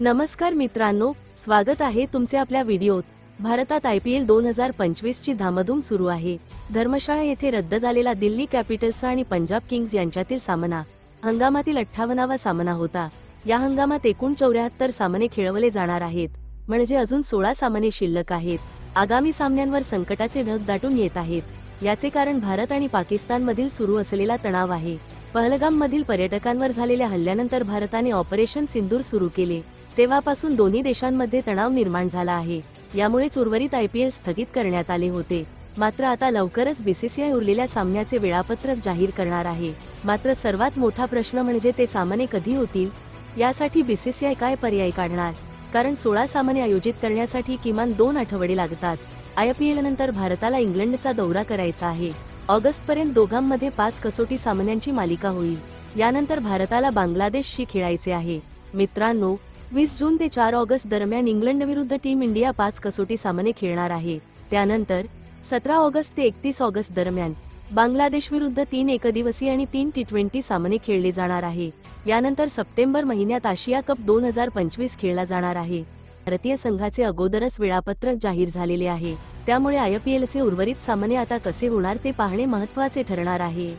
नमस्कार मित्रांनो स्वागत आहे तुमचे आपल्या व्हिडिओत. भारतात आय पी एल दोन हजार पंचवीसची धामधूम सुरू आहे. धर्मशाळा येथे रद्द झालेला दिल्ली कॅपिटल्स आणि पंजाब किंग्ज यांच्यातील सामना. हंगामातील अठ्ठावन्नावा सामना होता. या हंगामात एकूण चौऱ्याहत्तर सामने खेळवले जाणार आहेत. म्हणजे अजून सोळा सामने शिल्लक आहेत. आगामी सामन्यांवर संकटाचे ढग दाटून येत आहेत. याचे कारण भारत आणि पाकिस्तानमधील सुरू असलेला तणाव आहे. पहलगाममधील पर्यटकांवर झालेल्या हल्ल्यानंतर भारताने ऑपरेशन सिंदूर सुरू केले. तेव्हापासून दोन्ही देशांमध्ये तणाव निर्माण झाला आहे. यामुळेच उर्वरित आयपीएल स्थगित करण्यात आले होते. मात्र आता लवकरच बीसीसीआय उरलेल्या सामन्याचे वेळापत्रक जाहीर करणार आहे. मात्र सर्वात मोठा प्रश्न म्हणजे ते सामने कधी होतील? यासाठी बीसीसीआय काय पर्याय काढणार? कारण सोळा सामने आयोजित करण्यासाठी किमान दोन आठवडे लागतात. आयपीएल नंतर भारताला इंग्लंडचा दौरा करायचा आहे. ऑगस्ट पर्यंत दोघांमध्ये पाच कसोटी सामन्यांची मालिका होईल. यानंतर भारताला बांगलादेशशी खेळायचे आहे. मित्रांनो वीस जून ते चार ऑगस्ट दरम्यान इंग्लंड विरुद्ध टीम इंडिया पाच कसोटी सामने खेळणार आहे. त्यानंतर सतरा ऑगस्ट ते एकतीस ऑगस्ट दरम्यान बांगलादेश विरुद्ध तीन एकदिवसीय आणि तीन टी ट्वेंटी सामने खेळले जाणार आहे. यानंतर सप्टेंबर महिन्यात आशिया कप दोन हजार पंचवीस खेळला जाणार आहे. भारतीय संघाचे अगोदरच वेळापत्रक जाहीर झालेले आहे. त्यामुळे आयपीएलचे उर्वरित सामने आता कसे होणार ते पाहणे महत्त्वाचे ठरणार आहे.